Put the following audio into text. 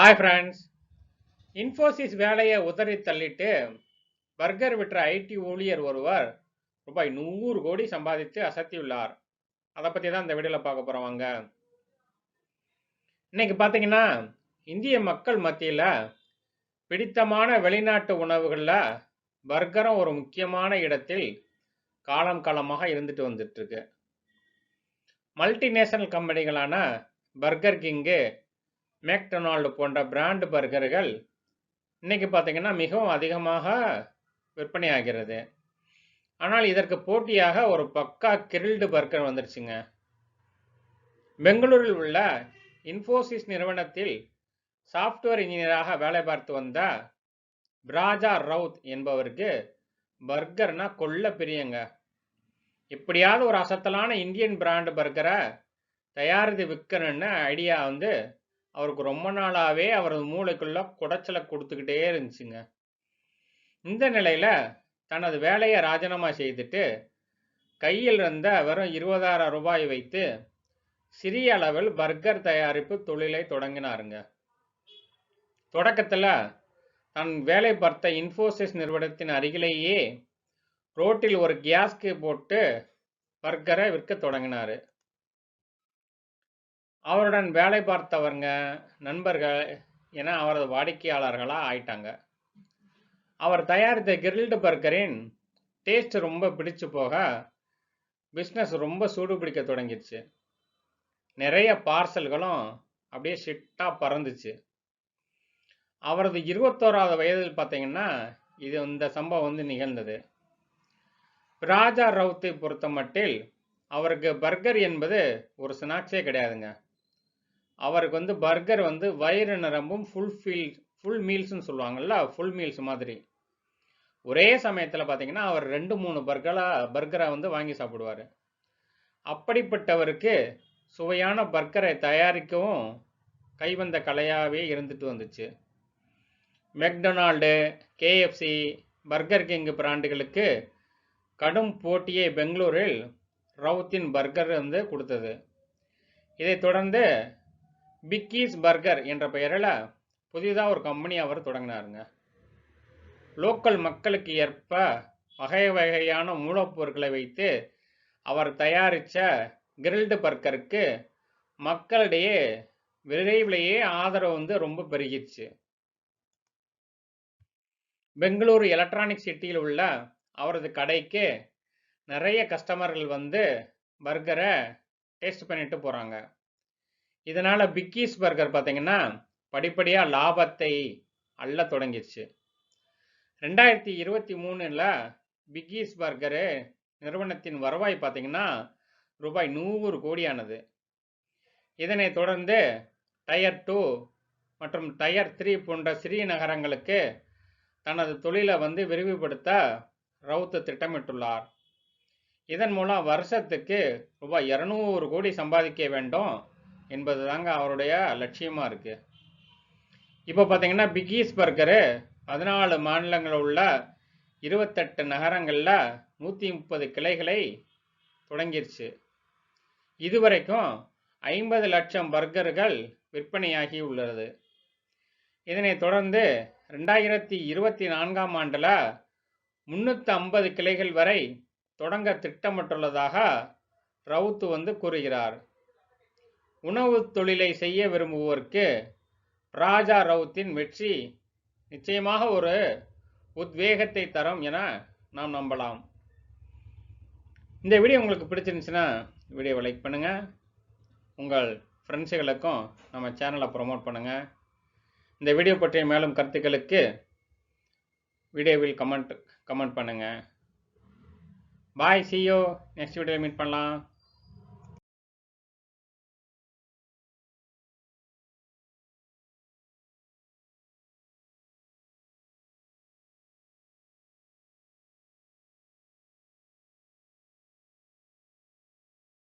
Hi friends Infosys வேலையை உதறி தள்ளிட்டு பர்கர் விற்ற ஐடி ஊழியர் ஒருவர் ரூபாய் நூறு கோடி சம்பாதித்து அசத்தியுள்ளார். அதை பற்றி தான் இந்த வீடியோவில் பார்க்க போகிறோம் வாங்க. இன்னைக்கு பார்த்தீங்கன்னா இந்திய மக்கள் மத்தியில் பிடித்தமான வெளிநாட்டு உணவுகளில் பர்கரும் ஒரு முக்கியமான இடத்தில் காலம் காலமாக இருந்துட்டு வந்துட்டுருக்கு மல்டிநேஷனல் கம்பெனிகளான பர்கர் கிங்கு மேக்டொனால்டு போன்ற பிராண்ட் பர்கர்கள் இன்றைக்கி பார்த்தீங்கன்னா மிகவும் அதிகமாக விற்பனையாகிறது. ஆனால் இதற்கு போட்டியாக ஒரு பக்கா கிரில்டு பர்கர் வந்துருச்சுங்க. பெங்களூரில் உள்ள இன்ஃபோசிஸ் நிறுவனத்தில் சாஃப்ட்வேர் இன்ஜினியராக வேலை பார்த்து வந்த பிராஜா ரவுத் என்பவருக்கு பர்கர்னா கொள்ள பிரியங்க. எப்படியாவது ஒரு அசத்தலான இந்தியன் பிராண்டு பர்கரை தயாரித்து விற்கணும்னு ஐடியா வந்து அவருக்கு ரொம்ப நாளாகவே அவரது மூளைக்குள்ள குடைச்சலை கொடுத்துக்கிட்டே இருந்துச்சுங்க. இந்த நிலையில் தனது வேலையை ராஜினாமா செய்துட்டு கையில் இருந்த வெறும் இருபதாயிரம் ரூபாய் வைத்து சிறிய அளவில் பர்கர் தயாரிப்பு தொழிலை தொடங்கினாருங்க. தொடக்கத்தில் தன் வேலை பார்த்த இன்ஃபோசிஸ் நிறுவனத்தின் அருகிலேயே ரோட்டில் ஒரு கேஸ்க்கு போட்டு பர்கரை விற்க தொடங்கினார். அவருடன் வேலை பார்த்தவங்க நண்பர்கள் என அவரது வாடிக்கையாளர்களாக ஆயிட்டாங்க. அவர் தயாரித்த கிரில்டு பர்கரின் டேஸ்ட் ரொம்ப பிடிச்சு போக பிஸ்னஸ் ரொம்ப சூடு பிடிக்க தொடங்கிடுச்சு. நிறைய பார்சல்களும் அப்படியே ஷிட்டாக பறந்துச்சு. அவரது இருபத்தோராவது வயதில் பார்த்தீங்கன்னா இது இந்த சம்பவம் வந்து நிகழ்ந்தது. ராஜா ரவுத்தை பொறுத்த மட்டில் அவருக்கு பர்கர் என்பது ஒரு ஸ்நாக்ஸே கிடையாதுங்க. அவருக்கு வந்து பர்கர் வந்து வயிறு நிரம்பும் ஃபுல் ஃபீல் ஃபுல் மீல்ஸ்னு சொல்லுவாங்கல்ல ஃபுல் மீல்ஸ் மாதிரி. ஒரே சமயத்தில் பார்த்தீங்கன்னா அவர் ரெண்டு மூணு பர்கராக பர்கரை வந்து வாங்கி சாப்பிடுவார். அப்படிப்பட்டவருக்கு சுவையான பர்கரை தயாரிக்கவும் கைவந்த கலையாகவே இருந்துட்டு வந்துச்சு. மெக்டொனால்டு கேஎஃப்சி பர்கர் கிங் பிராண்டுகளுக்கு கடும் போட்டியை பெங்களூரில் ரவுத்தின் பர்கர் வந்து கொடுத்தது. இதைத் தொடர்ந்து பிக்கீஸ் பர்கர் என்ற பெயரில் புதிதாக ஒரு கம்பெனி அவர் தொடங்கினாருங்க. லோக்கல் மக்களுக்கு ஏற்ப வகை வகையான மூலப்பொருட்களை வைத்து அவர் தயாரித்த கிரில்டு பர்கருக்கு மக்களிடையே விரைவிலேயே ஆதரவு வந்து ரொம்ப பெருகிடுச்சு. பெங்களூரு எலக்ட்ரானிக் சிட்டியில் உள்ள அவரது கடைக்கு நிறைய கஸ்டமர்கள் வந்து பர்கரை டேஸ்ட் பண்ணிட்டு போகிறாங்க இதனால் பிக்கீஸ் பர்கர் பார்த்தீங்கன்னா படிப்படியாக லாபத்தை அள்ள தொடங்கிடுச்சு ரெண்டாயிரத்தி இருபத்தி மூணில் பிக்கீஸ் பர்கரு நிறுவனத்தின் வருவாய் பார்த்தீங்கன்னா ரூபாய் நூறு கோடியானது. இதனைத் தொடர்ந்து டயர் டூ மற்றும் டயர் த்ரீ போன்ற சிறிய நகரங்களுக்கு தனது தொழிலை வந்து விரிவுபடுத்த ரவுத்து திட்டமிட்டுள்ளார். இதன் மூலம் வருஷத்துக்கு ரூபாய் இரநூறு கோடி சம்பாதிக்க வேண்டும். என்பது தாங்க அவருடைய லட்சியமாக இருக்குது இப்போ பார்த்தீங்கன்னா பிக்கீஸ் பர்கரு பதினாலு மாநிலங்களில் உள்ள இருபத்தெட்டு நகரங்களில் நூற்றி முப்பது கிளைகளை தொடங்கிருச்சு. இதுவரைக்கும் ஐம்பது லட்சம் பர்கர்கள் விற்பனையாகி உள்ளது. இதனைத் தொடர்ந்து ரெண்டாயிரத்தி இருபத்தி நான்காம் ஆண்டில் முன்னூற்றி ஐம்பது கிளைகள் வரை தொடங்க திட்டமிட்டுள்ளதாக ரவுத்து வந்து கூறுகிறார். உணவு தொழிலை செய்ய விரும்புவோருக்கு ராஜா ரவுத்தின் வெற்றி நிச்சயமாக ஒரு உத்வேகத்தை தரும் என நாம் நம்பலாம். இந்த வீடியோ உங்களுக்கு பிடிச்சிருந்துச்சுன்னா வீடியோவை லைக் பண்ணுங்கள் உங்கள் ஃப்ரெண்ட்ஸுகளுக்கும் நம்ம சேனலை ப்ரொமோட் பண்ணுங்கள் இந்த வீடியோ பற்றிய மேலும் கருத்துக்களுக்கு வீடியோவில் கமெண்ட் கமெண்ட் பண்ணுங்கள் பாய் சியோ நெக்ஸ்ட் வீடியோவில் மீட் பண்ணலாம்.